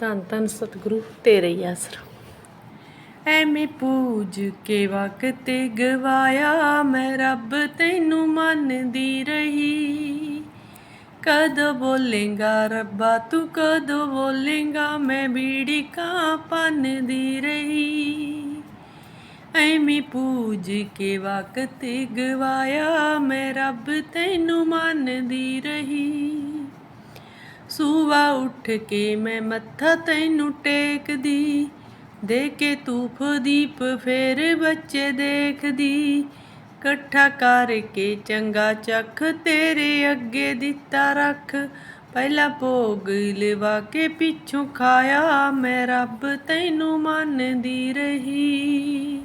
ਧੰਨ ਧੰਨ ਸਤਿਗੁਰੂ ਤੇਰੇ ਹੀ ਆਸਰਾ। ਐਵੇਂ ਪੂਜ ਕੇ ਵਕਤ ਗਵਾਇਆ ਮੈਂ ਰੱਬ ਤੈਨੂੰ ਮੰਨਦੀ ਰਹੀ। ਕਦੋਂ ਬੋਲੇਗਾ ਰੱਬਾ ਤੂੰ, ਕਦੋਂ ਬੋਲੇਗਾ ਮੈਂ ਬੀੜੀ ਕਾਂ ਪੰਨਦੀ ਰਹੀ। ਐਵੇਂ ਪੂਜ ਕੇ ਵਕਤ ਗਵਾਇਆ ਮੈਂ ਰੱਬ ਤੈਨੂੰ ਮੰਨਦੀ ਰਹੀ। ਸੂਵਾ ਉੱਠ ਕੇ ਮੈਂ ਮੱਥਾ ਤੈਨੂੰ ਟੇਕਦੀ। ਦੇ ਕੇ ਧੂਪ ਦੀਪ ਫੇਰ ਬੱਚੇ ਦੇਖਦੀ। ਇਕੱਠਾ ਕਰਕੇ ਚੰਗਾ ਚੱਖ ਤੇਰੇ ਅੱਗੇ ਦਿੱਤਾ ਰੱਖ। ਪਹਿਲਾ ਭੋਗ ਲਵਾ ਕੇ ਪਿੱਛੋਂ ਖਾਇਆ ਮੈਂ ਰੱਬ ਤੈਨੂੰ ਮੰਨਦੀ ਰਹੀ।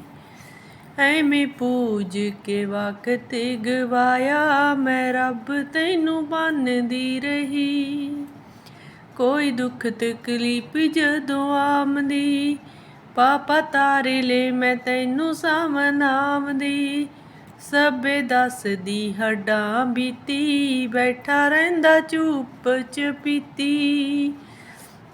ਐਵੇਂ ਪੂਜ ਕੇ ਵਕਤ ਗਵਾਇਆ ਮੈਂ ਰੱਬ ਤੈਨੂੰ ਮੰਨਦੀ ਰਹੀ। ਕੋਈ ਦੁੱਖ ਤਕਲੀਫ ਜਦੋਂ ਆਮਦੀ। ਪਾਪਾ ਤਾਰੇ ਲੈ ਮੈਂ ਤੈਨੂੰ ਸਾਮਨਾਮਦੀ ਸਭੇ ਦੱਸਦੀ ਹੱਡਾਂ ਬੀਤੀ, ਬੈਠਾ ਰਹਿੰਦਾ ਚੁੱਪ ਚਪੀਤੀ।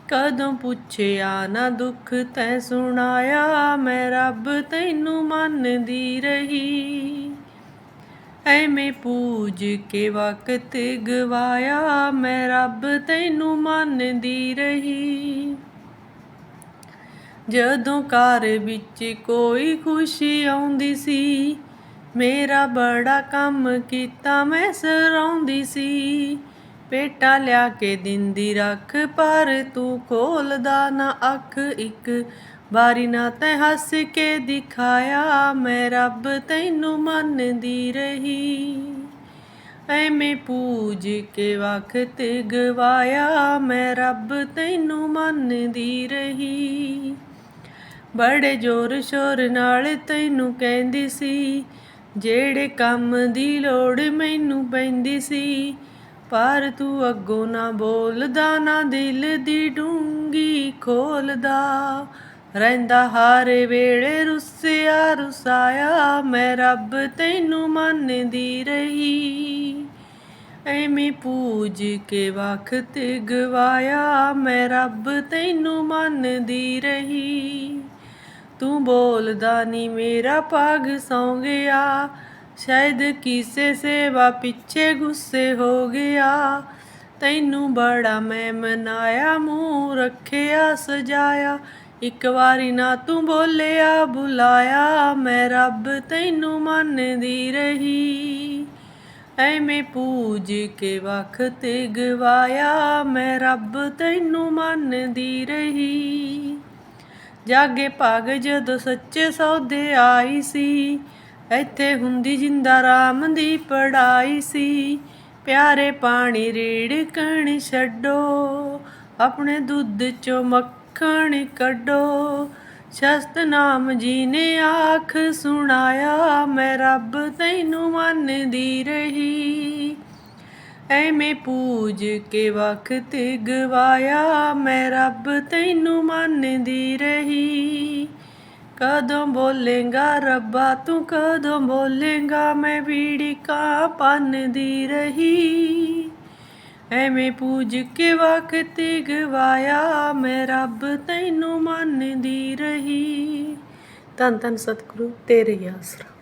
ਕਦੋਂ ਪੁੱਛਿਆ ਨਾ ਦੁੱਖ ਤੈ ਸੁਣਾਇਆ, ਮੈਂ ਰੱਬ ਤੈਨੂੰ ਮੰਨਦੀ ਰਹੀ। ਐਵੇਂ ਪੂਜ ਕੇ ਵਕਤ ਗਵਾਇਆ ਮੈਂ ਰੱਬ ਤੈਨੂੰ ਮੰਨਦੀ ਰਹੀ। ਜਦੋਂ ਘਰ ਵਿੱਚ ਕੋਈ ਖੁਸ਼ੀ ਆਉਂਦੀ ਸੀ, ਮੇਰਾ ਬੜਾ ਕੰਮ ਕੀਤਾ ਮੈਂ ਸਰਾਉਂਦੀ ਸੀ। ਪੇਟਾ ਲਿਆ ਕੇ ਦਿੰਦੀ ਰੱਖ ਪਰ ਤੂੰ ਖੋਲਦਾ ਨਾ ਅੱਖ ਇੱਕ ਵਾਰੀ ਨਾ ਤੈ ਹੱਸ ਕੇ ਦਿਖਾਇਆ, ਮੈਂ ਰੱਬ ਤੈਨੂੰ ਮੰਨਦੀ ਰਹੀ। ਐਵੇਂ ਪੂਜ ਕੇ ਵਕਤ ਗਵਾਇਆ, ਮੈਂ ਰੱਬ ਤੈਨੂੰ ਮੰਨਦੀ ਰਹੀ। ਬੜੇ ਜ਼ੋਰ ਸ਼ੋਰ ਨਾਲ ਤੈਨੂੰ ਕਹਿੰਦੀ ਸੀ, ਜਿਹੜੇ ਕੰਮ ਦੀ ਲੋੜ ਮੈਨੂੰ ਪੈਂਦੀ ਸੀ, ਪਰ ਤੂੰ ਅੱਗੋਂ ਨਾ ਬੋਲਦਾ, ਨਾ ਦਿਲ ਦੀ ਡੂੰਗੀ ਖੋਲਦਾ। ਰਹਿੰਦਾ ਹਰ ਵੇਲੇ ਰੁੱਸਿਆ, ਰੁਸਾਇਆ, ਮੈਂ ਰੱਬ ਤੈਨੂੰ ਮੰਨਦੀ ਰਹੀ। ਐਵੇਂ ਪੂਜ ਕੇ ਵਕਤ ਗਵਾਇਆ, ਮੈਂ ਰੱਬ ਤੈਨੂੰ ਮੰਨਦੀ ਰਹੀ। ਤੂੰ ਬੋਲਦਾ ਨੀ ਮੇਰਾ ਪੱਗ ਸੌਂ ਗਿਆ ਸ਼ਾਇਦ ਕਿਸੇ ਸੇਵਾ ਪਿੱਛੇ ਗੁੱਸੇ ਹੋ ਗਿਆ। ਤੈਨੂੰ ਬੜਾ ਮੈਂ ਮਨਾਇਆ, ਮੂੰਹ ਰੱਖਿਆ, ਸਜਾਇਆ ਇੱਕ ਵਾਰੀ ਨਾ ਤੂੰ ਬੋਲਿਆ, ਬੁਲਾਇਆ, ਮੈਂ ਰੱਬ ਤੈਨੂੰ ਮੰਨਦੀ ਰਹੀ। ਐਵੇਂ ਪੂਜ ਕੇ ਵਕਤ ਗਵਾਇਆ, ਮੈਂ ਰੱਬ ਤੈਨੂੰ ਮੰਨਦੀ ਰਹੀ। ਜਾਗੇ ਭਾਗ ਜਦੋਂ ਸੱਚੇ ਸੌਦੇ ਆਈ ਸੀ, ਇੱਥੇ ਹੁੰਦੀ ਜਿੰਦਾ ਰਾਮ ਦੀ ਪੜਾਈ ਸੀ। ਪਿਆਰੇ ਪਾਣੀ ਰੇੜਕਣ ਛੱਡੋ, ਆਪਣੇ ਦੁੱਧ ਚੋਂ ਮੱਕ ਮੱਖਣ ਕੱਢੋ, ਸ਼ਸਤ ਨਾਮ ਜੀ ਨੇ ਆਖ ਸੁਣਾਇਆ, ਮੈਂ ਰੱਬ ਤੈਨੂੰ ਮੰਨਦੀ ਰਹੀ। ਐਵੇਂ ਪੂਜ ਕੇ ਵਕਤ ਗਵਾਇਆ, ਮੈਂ ਰੱਬ ਤੈਨੂੰ ਮੰਨਦੀ ਰਹੀ। ਕਦੋਂ ਬੋਲੇਗਾ ਰੱਬਾ, ਤੂੰ ਕਦੋਂ ਬੋਲੇਗਾ, ਮੈਂ ਬੀੜੀ ਕਾ ਪੰਨਦੀ ਰਹੀ। ਐਵੇਂ ਪੂਜ ਕੇ ਵਕਤ ਗਵਾਇਆ, ਮੈਂ ਰੱਬ ਤੈਨੂੰ ਮੰਨਦੀ ਰਹੀ। ਧੰਨ ਧੰਨ ਸਤਿਗੁਰੂ, ਤੇਰੇ ਆਸਰਾ।